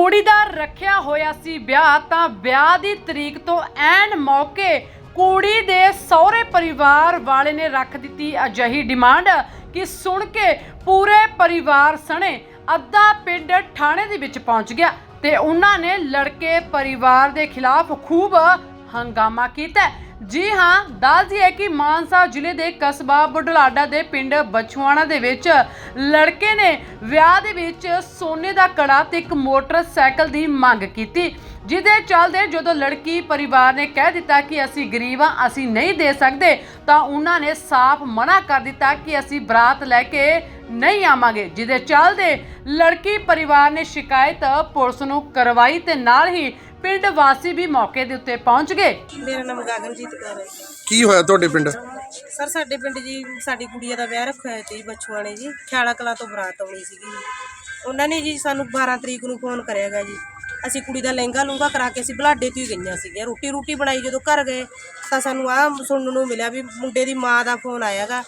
ਕੁੜੀ ਦਾ ਰੱਖਿਆ ਹੋਇਆ ਸੀ ਵਿਆਹ, ਤਾਂ ਵਿਆਹ ਦੀ ਤਰੀਕ ਤੋਂ ਐਨ ਮੌਕੇ ਕੁੜੀ ਦੇ ਸਹੁਰੇ ਪਰਿਵਾਰ ਵਾਲੇ ਨੇ ਰੱਖ ਦਿੱਤੀ ਅਜਿਹੀ ਡਿਮਾਂਡ ਕਿ ਸੁਣ ਕੇ ਪੂਰੇ ਪਰਿਵਾਰ ਸਣੇ ਅੱਧਾ ਪਿੰਡ ਥਾਣੇ ਦੇ ਵਿੱਚ ਪਹੁੰਚ ਗਿਆ ਤੇ ਉਹਨਾਂ ਨੇ ਲੜਕੇ ਪਰਿਵਾਰ ਦੇ ਖਿਲਾਫ ਖੂਬ ਹੰਗਾਮਾ ਕੀਤਾ। ਜੀ ਹਾਂ, ਦੱਸ ਦਈਏ ਕਿ ਮਾਨਸਾ ਜ਼ਿਲ੍ਹੇ ਦੇ ਕਸਬਾ ਬੁਢਲਾਡਾ ਦੇ ਪਿੰਡ ਬਛਵਾਣਾ ਦੇ ਵਿੱਚ ਲੜਕੇ ਨੇ ਵਿਆਹ ਦੇ ਵਿੱਚ ਸੋਨੇ ਦਾ ਕੜਾ ਤੇ ਇੱਕ ਮੋਟਰਸਾਈਕਲ ਦੀ ਮੰਗ ਕੀਤੀ, ਜਿਹਦੇ ਚੱਲਦੇ ਜਦੋਂ ਲੜਕੀ ਪਰਿਵਾਰ ਨੇ ਕਹਿ ਦਿੱਤਾ ਕਿ ਅਸੀਂ ਗਰੀਬ ਹਾਂ, ਅਸੀਂ ਨਹੀਂ ਦੇ ਸਕਦੇ, ਤਾਂ ਉਹਨਾਂ ਨੇ ਸਾਫ਼ ਮਨਾ ਕਰ ਦਿੱਤਾ ਕਿ ਅਸੀਂ ਬਰਾਤ ਲੈ ਕੇ ਨਹੀਂ ਆਵਾਂਗੇ, ਜਿਹਦੇ ਚੱਲਦੇ ਲੜਕੀ ਪਰਿਵਾਰ ਨੇ ਸ਼ਿਕਾਇਤ ਪੁਲਿਸ ਨੂੰ ਕਰਵਾਈ ਤੇ ਨਾਲ ਹੀ ਪਿੰਡ ਵਾਸੀ ਵੀ ਮੌਕੇ ਦੇ ਉੱਤੇ ਪਹੁੰਚ ਗਏ। ਮੇਰਾ ਨਾਮ ਗਗਨਜੀਤ ਕੌਰ ਹੈ। ਕੀ ਹੋਇਆ ਤੁਹਾਡੇ ਪਿੰਡ? ਸਰ ਸਾਡੇ ਪਿੰਡ ਜੀ ਸਾਡੀ ਕੁੜੀਆ ਦਾ ਵਿਆਹ ਰੱਖਿਆ ਹੋਇਆ ਸੀ ਬਛੂਆਂ ਨੇ ਜੀ। ਖਿਆਲਾ ਕਲਾਂ ਤੋਂ ਬਰਾਤ ਆਉਣੀ ਸੀਗੀ ਉਹਨਾਂ ਨੇ ਜੀ ਸਾਨੂੰ 12 ਤਰੀਕ ਨੂੰ ਫੋਨ ਕਰਿਆਗਾ ਜੀ। ਅਸੀਂ ਕੁੜੀ ਦਾ ਲਹਿੰਗਾ ਲੂੰਗਾ ਕਰਾ ਕੇ ਅਸੀਂ ਬਲਾਡੇ ਤੋਂ ਹੀ ਗਈਆਂ ਸੀਗੀਆਂ। ਰੋਟੀ ਰੋਟੀ ਬਣਾਈ ਜਦੋਂ ਘਰ ਗਏ ਤਾਂ ਸਾਨੂੰ ਆਹ ਸੁਣਨ ਨੂੰ ਮਿਲਿਆ ਵੀ ਮੁੰਡੇ ਦੀ ਮਾਂ ਦਾ ਫੋਨ ਆਇਆਗਾ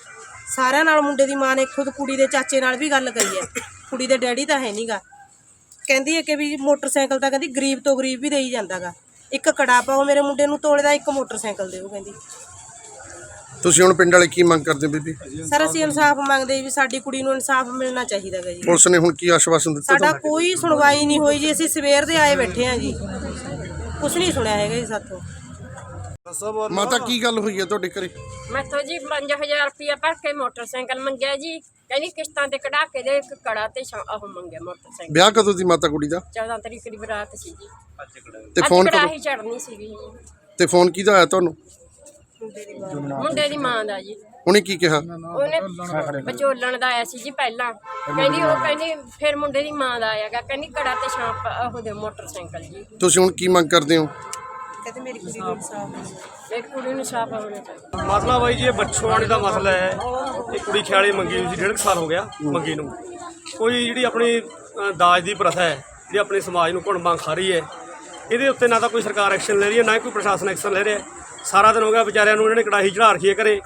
ਸਾਰਿਆਂ ਨਾਲ ਮੁੰਡੇ ਦੀ ਮਾਂ ਨੇ ਖੁਦ ਕੁੜੀ ਦੇ ਚਾਚੇ ਨਾਲ ਵੀ ਗੱਲ ਕਰੀ ਹੈ। ਕੁੜੀ ਦੇ ਡੈਡੀ ਤਾਂ ਹੈ ਨਹੀਂਗਾ ਕਹਿੰਦੀ ਹੈ ਕਿ ਵੀ ਮੋਟਰਸਾਈਕਲ ਤਾਂ ਕਹਿੰਦੀ ਗਰੀਬ ਤੋਂ ਗਰੀਬ ਵੀ ਦੇਈ ਜਾਂਦਾਗਾ। ਇੱਕ ਕੜਾ ਪਾਓ ਮੇਰੇ ਮੁੰਡੇ ਨੂੰ ਤੋਲੇ ਦਾ ਇੱਕ ਮੋਟਰਸਾਈਕਲ ਦਿਓ ਕਹਿੰਦੀ। ਤੁਸੀਂ ਹੁਣ ਪਿੰਡ ਵਾਲੇ ਕੀ ਮੰਗ ਕਰਦੇ ਹੋ ਬੀਬੀ? ਸਰ ਅਸੀਂ ਇਨਸਾਫ ਮੰਗਦੇ ਵੀ ਸਾਡੀ ਕੁੜੀ ਨੂੰ ਇਨਸਾਫ ਮਿਲਣਾ ਚਾਹੀਦਾ ਹੈ ਜੀ। ਪੁਲਿਸ ਨੇ ਹੁਣ ਕੀ ਆਸ਼ਵਾਸਨ ਦਿੱਤਾ ਸਾਡਾ ਕੋਈ ਸੁਣਵਾਈ ਨਹੀਂ ਹੋਈ ਜੀ ਅਸੀਂ ਸਵੇਰ ਦੇ ਆਏ ਬੈਠੇ ਹਾਂ ਜੀ। ਕੁਛ ਨਹੀਂ ਸੁਣਿਆ ਹੈਗਾ ਜੀ ਸਾਥੋਂ। ਮਾਤਾ ਕੀ ਗੱਲ ਹੋਈ ਹੈ ਤੁਹਾਡੇ ਘਰੇ? ਮੈਥੋਂ ਜੀ 5000 ਰੁਪਇਆ ਭਰ ਕੇ ਮੋਟਰਸਾਈਕਲ ਮੰਗਿਆ ਜੀ। ਕਹਿੰਦੀ ਕਿਸ਼ਤਾਂ ਤੇ ਕਢਾ ਕੇ ਦੇ ਇੱਕ ਕੜਾ ਤੇ ਸ਼ਾ- ਉਹ ਮੰਗਿਆ ਮੋਟਰਸਾਈਕਲ। ਵਿਆਹ ਕਦੋਂ ਦੀ ਮਾਤਾ ਕੁੜੀ ਦਾ? 14 ਤਰੀਕ ਦੀ ਬਰਾਤ ਸੀ ਜੀ ਤੇ ਅੱਜ ਫੋਨ ਕੜਾਹੀ ਚੜਨੀ ਸੀਗੀ। ਜੀ ਤੇ ਫੋਨ ਕਿਹਦਾ ਆਇਆ ਤੁਹਾਨੂੰ? ਮੁੰਡੇ ਦੀ ਮਾਂ ਦਾ। ਜੀ। ਉਹਨੇ ਕੀ ਕਿਹਾ? ਉਹਨੇ ਵਿਚੋਲਣ ਦਾ ਆਇਆ ਸੀ ਜੀ ਪਹਿਲਾਂ। ਕਹਿੰਦੀ ਉਹ ਕਹਿੰਦੀ ਫਿਰ ਮੁੰਡੇ ਦੀ ਮਾਂ ਦਾ ਆਇਆਗਾ ਕਹਿੰਦੀ ਕੜਾ ਤੇ ਸ਼ਾਂਪ ਉਹ ਦੇ ਮੋਟਰਸਾਈਕਲ ਜੀ। ਤੁਸੀਂ ਹੁਣ ਕੀ ਮੰਗ ਕਰਦੇ ਹੋ? ਕਹਿੰਦੇ ਮੇਰੀ ਕੁੜੀ ਨੂੰ ਇਨਸਾਫ ਮਿਲੇ ਇਹ ਕੁੜੀ ਨੂੰ ਸ਼ਾਪ ਹੋਣਾ ਚਾਹੀਦਾ। ਮਸਲਾ ਬਾਈ ਜੀ ਇਹ ਬੱਚੋਆਣੇ ਦਾ ਮਸਲਾ ਹੈ। ਇਹ ਕੁੜੀ ਖਿਆਲੇ ਮੰਗੀ ਹੋਈ ਸੀ ਡੇਢ ਕੁ ਸਾਲ ਹੋ ਗਿਆ ਮੰਗੀ ਨੂੰ। ਕੋਈ ਜਿਹੜੀ ਆਪਣੀ ਅ, ਦਾਜ ਦੀ ਪ੍ਰਥਾ ਹੈ ਜਿਹੜੀ ਆਪਣੇ ਸਮਾਜ ਨੂੰ ਘੁਣ ਖਾ ਰਹੀ ਹੈ ਇਹਦੇ ਉੱਤੇ ਨਾ ਤਾਂ ਕੋਈ ਸਰਕਾਰ ਐਕਸ਼ਨ ਲੈ ਰਹੀ ਹੈ ਨਾ ਹੀ ਕੋਈ ਪ੍ਰਸ਼ਾਸਨ ਐਕਸ਼ਨ ਲੈ ਰਿਹਾ ਹੈ। ਸਾਰਾ ਦਿਨ ਹੋ ਗਿਆ ਵਿਚਾਰਿਆਂ ਨੂੰ ਇਹਨਾਂ ਨੇ ਕੜਾਹੀ ਚੜਾ ਰੱਖੀ ਹੈ ਘਰੇ।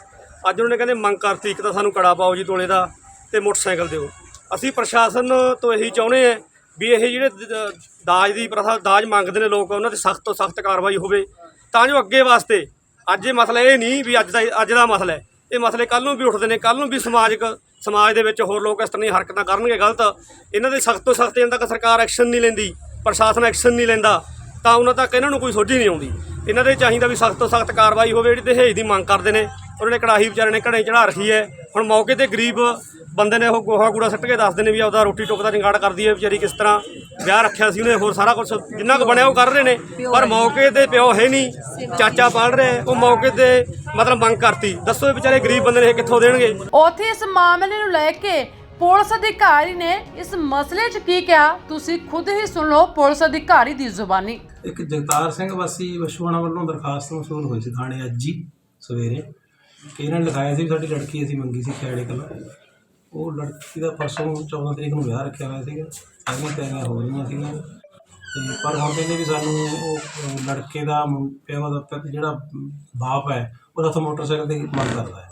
ਅੱਜ ਉਹਨਾਂ ਨੇ ਕਹਿੰਦੇ ਮੰਗ ਕਰਤੀ ਇੱਕ ਤਾਂ ਸਾਨੂੰ ਕੜਾ ਪਾਓ ਜੀ ਤੋਲੇ ਦਾ ਤੇ ਮੋਟਰਸਾਈਕਲ ਦਿਓ। ਅਸੀਂ ਪ੍ਰਸ਼ਾਸਨ ਤੋਂ ਇਹੀ ਚਾਹੁੰਦੇ ਹਾਂ ਵੀ ਇਹ ਜਿਹੜੇ ਦ- ਦਾਜ ਦੀ ਪ੍ਰਥਾ, ਦਾਜ ਮੰਗਦੇ ਨੇ ਲੋਕ, ਉਹਨਾਂ ਤੇ ਸਖਤ ਤੋਂ ਸਖਤ ਕਾਰਵਾਈ ਹੋਵੇ, ਤਾਂ ਜੋ ਅੱਗੇ ਵਾਸਤੇ ਅੱਜ ਇਹ ਮਸਲਾ ਇਹ ਨਹੀਂ ਵੀ ਅੱਜ ਦਾ ਅੱਜ ਦਾ ਮਸਲਾ ਹੈ। ਇਹ ਮਸਲੇ ਕੱਲ ਨੂੰ ਵੀ ਉੱਠਦੇ ਨੇ ਕੱਲ ਨੂੰ ਵੀ ਸਮਾਜਿਕ, ਸਮਾਜ ਦੇ ਵਿੱਚ ਹੋਰ ਲੋਕ ਇਸ ਤਰ੍ਹਾਂ ਦੀਆਂ ਹਰਕਤਾਂ ਕਰਨਗੇ ਗਲਤ। ਇਹਨਾਂ ਦੇ ਸਖਤ ਤੋਂ ਸਖਤ ਜਦੋਂ ਤੱਕ ਸਰਕਾਰ ਐਕਸ਼ਨ ਨਹੀਂ ਲੈਂਦੀ, ਪ੍ਰਸ਼ਾਸਨ ਐਕਸ਼ਨ ਨਹੀਂ ਲੈਂਦਾ, ਤਾਂ ਉਹਨਾਂ ਤੱਕ ਇਹਨਾਂ ਨੂੰ ਕੋਈ ਸੋਝੀ ਨਹੀਂ ਆਉਂਦੀ। ਇਹਨਾਂ ਦੇ ਚਾਹੀਦਾ ਵੀ ਸਖਤ ਤੋਂ ਸਖਤ ਕਾਰਵਾਈ ਹੋਵੇ, ਜਿਹੜੀ ਦਹੇਜ ਦੀ ਮੰਗ ਕਰਦੇ ਨੇ। ਉਹਨਾਂ ਨੇ ਕੜਾਹੀ ਵਿਚਾਰੇ ਨੇ ਘੜੇ ਚੜਾ ਰੱਖੀ ਹੈ। ਹੁਣ ਮੌਕੇ ਤੇ ਗਰੀਬ ਬੰਦੇ ਨੇ ਉਹ ਗੋਹਾ ਕੂੜਾ ਸੱਟ ਕੇ ਦੱਸਦੇ ਨੇ ਵੀ ਆਪਦਾ ਰੋਟੀ ਟੁੱਕ ਦਾ ਜੰਗਾੜ ਕਰਦੀ ਹੈ ਵਿਚਾਰੀ ਕਿਸ ਤਰ੍ਹਾਂ ਵਿਆਹ ਰੱਖਿਆ ਸੀ ਉਹਨੇ ਹੋਰ ਸਾਰਾ ਕੁਝ ਜਿੰਨਾ ਕੁ ਬਣਿਆ ਉਹ ਕਰ ਰਹੇ ਨੇ। ਪਰ ਮੌਕੇ ਤੇ ਪਿਓ ਹੈ ਨਹੀਂ ਚਾਚਾ ਪਾਲ ਰਿਹਾ ਹੈ, ਉਹ ਮੌਕੇ ਤੇ ਮਤਲਬ ਮੰਗ ਕਰਤੀ। ਦੱਸੋ ਇਹ ਵਿਚਾਰੇ ਗਰੀਬ ਬੰਦੇ ਨੇ ਇਹ ਕਿੱਥੋਂ ਦੇਣਗੇ? ਉੱਥੇ ਇਸ ਮਾਮਲੇ ਨੂੰ ਲੈ ਕੇ ਪੁਲਿਸ ਅਧਿਕਾਰੀ ਨੇ ਇਸ ਮਸਲੇ 'ਚ ਕੀ ਕਿਹਾ ਤੁਸੀਂ ਖੁਦ ਹੀ ਸੁਣ ਲਓ ਪੁਲਿਸ ਅਧਿਕਾਰੀ ਦੀ ਜ਼ੁਬਾਨੀ। ਇੱਕ ਜਗਤਾਰ ਸਿੰਘ ਵਾਸੀ ਵਸ਼ੂਆਣਾ ਵੱਲੋਂ ਦਰਖਾਸਤ ਮਸੂਲ ਹੋਈ ਸੀ ਥਾਣੇ ਅੱਜ ਹੀ ਸਵੇਰੇ। ਕਿ ਇਹਨਾਂ ਨੇ ਲਿਖਾਇਆ ਸੀ ਵੀ ਸਾਡੀ ਲੜਕੀ ਅਸੀਂ ਮੰਗੀ ਸੀ ਖੈੜੇ ਕਲਾਂ ਉਹ ਲੜਕੀ ਦਾ ਪਰਸੋਂ 14 ਤਰੀਕ ਨੂੰ ਵਿਆਹ ਰੱਖਿਆ ਹੋਇਆ ਸੀਗਾ। ਸਾਰੀਆਂ ਤਿਆਰੀਆਂ ਹੋ ਰਹੀਆਂ ਸੀਗੀਆਂ। ਤੇ ਪਰ ਹੁਣ ਕਹਿੰਦੇ ਵੀ ਸਾਨੂੰ ਉਹ ਅਹ, ਲੜਕੇ ਦਾ ਮੁੰ- ਪਿਓ ਦਾ ਪ- ਜਿਹੜਾ ਬਾਪ ਹੈ ਉਹਦਾ ਤਾਂ ਮੋਟਰਸਾਈਕਲ ਤੇ ਮੰਗ ਕਰਦਾ ਹੈ।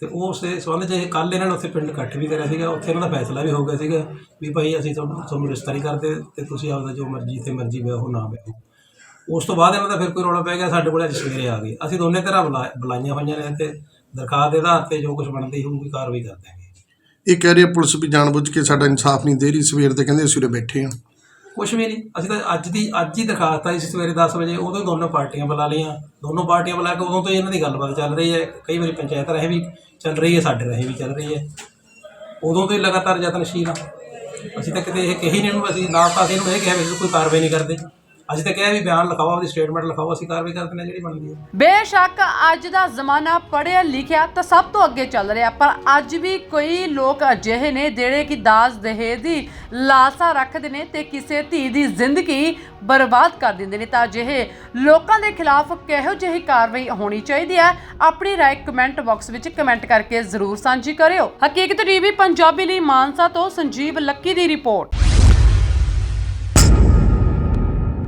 ਤੇ ਉਸ ਦੇ ਸੰਬੰਧ 'ਚ ਇਹ ਕੱਲ ਇਹਨਾਂ ਨੇ ਉੱਥੇ ਪਿੰਡ ਇਕੱਠ ਵੀ ਕਰਿਆ ਸੀਗਾ। ਉੱਥੇ ਇਹਨਾਂ ਦਾ ਫੈਸਲਾ ਵੀ ਹੋ ਗਿਆ ਸੀਗਾ ਵੀ ਭਾਈ ਅਸੀਂ ਤੁਹਾਨੂੰ ਤੁਹਾਨੂੰ ਰਿਸ਼ਤਾ ਨਹੀਂ ਕਰਦੇ ਤੇ ਤੁਸੀਂ ਆਪਦਾ ਜੋ ਮਰਜ਼ੀ ਤੇ ਮਰਜ਼ੀ ਵਿਆਹੋ ਨਾ ਵਿਆਹੋ। ਉਸ ਤੋਂ ਬਾਅਦ ਇਹਨਾਂ ਦਾ ਫਿਰ ਕੋਈ ਰੌਲਾ ਪੈ ਗਿਆ ਸਾਡੇ ਕੋਲ ਅੱਜ ਸਵੇਰੇ ਆ ਗਏ। ਅਸੀਂ ਦੋਨੇ ਤਰ੍ਹਾਂ ਬੁਲਾ- ਬੁਲਾਈਆਂ ਹੋਈਆਂ ਨੇ ਤੇ ਦਰਖਾਸਤ ਦੇ ਆਧਾਰ ਤੇ ਜੋ ਕੁਝ ਬਣਦੀ ਹੋਊਗੀ ਕਾਰਵਾਈ ਕਰ ਦਾਂਗੇ ਇਹ ਕਹਿ ਰਹੀ ਹੈ ਪੁਲਿਸ ਵੀ ਜਾਣਬੁੱਝ ਕੇ ਸਾਡਾ ਇਨਸਾਫ ਨਹੀਂ ਦੇ ਰਹੀ ਸਵੇਰ ਦੇ ਕਹਿੰਦੇ ਅਸੀਂ ਉਰੇ ਬੈਠੇ ਹਾਂ। ਕੁਛ ਵੀ ਨਹੀਂ ਅਸੀਂ ਤਾਂ ਅੱਜ ਦੀ ਅੱਜ ਹੀ ਦਰਖਾਸਤ ਆਈ ਸੀ ਸਵੇਰੇ 10 ਵਜੇ ਉਦੋਂ ਹੀ ਦੋਨੋਂ ਪਾਰਟੀਆਂ ਬੁਲਾ ਲਈਆਂ। ਦੋਨੋਂ ਪਾਰਟੀਆਂ ਬੁਲਾ ਕੇ ਉਦੋਂ ਤੋਂ ਹੀ ਇਹਨਾਂ ਦੀ ਗੱਲਬਾਤ ਚੱਲ ਰਹੀ ਹੈ। ਕਈ ਵਾਰੀ ਪੰਚਾਇਤ ਰਹੇ ਵੀ ਚੱਲ ਰਹੀ ਹੈ ਸਾਡੇ ਰਹੇ ਵੀ ਚੱਲ ਰਹੀ ਹੈ। ਉਦੋਂ ਤੋਂ ਹੀ ਲਗਾਤਾਰ ਯਤਨਸ਼ੀਲ ਆ ਅਸੀਂ ਤਾਂ ਕਿਤੇ ਇਹ ਕਹੀ ਨਹੀਂ ਉਹਨੂੰ ਅਸੀਂ ਨਾ ਤਾਂ ਅਸੀਂ ਇਹਨੂੰ ਇਹ ਕਿਹਾ ਵੀ ਕੋਈ ਕਾਰਵਾਈ ਨਹੀਂ ਕਰਦੇ। ਅਸੀਂ ਤਾਂ ਕਿਹਾ ਵੀ ਬਿਆਨ ਲਿਖਾਓ ਆਪਦੀ ਸਟੇਟਮੈਂਟ ਲਿਖਾਓ ਅਸੀਂ ਕਾਰਵਾਈ ਕਰ ਦਿੰਦੇ ਹਾਂ ਜਿਹੜੀ ਬਣਦੀ ਹੈ ਬੇਸ਼ੱਕ ਅੱਜ ਦਾ ਜ਼ਮਾਨਾ ਪੜ੍ਹਿਆ ਲਿਖਿਆ ਤਾਂ ਸਭ ਤੋਂ ਅੱਗੇ ਚੱਲ ਰਿਹਾ ਪਰ ਅੱਜ ਵੀ ਕੋਈ ਲੋਕ ਅਜਿਹੇ ਨੇ ਜਿਹੜੇ ਕਿ ਦਾਜ ਦਹੇਜ ਦੀ ਲਾਲਸਾ ਰੱਖਦੇ ਨੇ ਤੇ ਕਿਸੇ ਧੀ ਦੀ ਜ਼ਿੰਦਗੀ ਬਰਬਾਦ ਕਰ ਦਿੰਦੇ ਨੇ ਤਾਂ ਅਜਿਹੇ ਲੋਕਾਂ ਦੇ ਖਿਲਾਫ ਕਿਹੋ ਜਿਹੀ ਕਾਰਵਾਈ ਹੋਣੀ ਚਾਹੀਦੀ ਹੈ ਆਪਣੀ رائے ਕਮੈਂਟ ਬਾਕਸ ਵਿੱਚ ਕਮੈਂਟ ਕਰਕੇ ਜ਼ਰੂਰ ਸਾਂਝੀ ਕਰਿਓ ਹਕੀਕਤ ਟੀਵੀ ਪੰਜਾਬੀ ਲਈ ਮਾਨਸਾ ਤੋਂ ਸੰਜੀਵ ਲੱਕੀ ਦੀ ਰਿਪੋਰਟ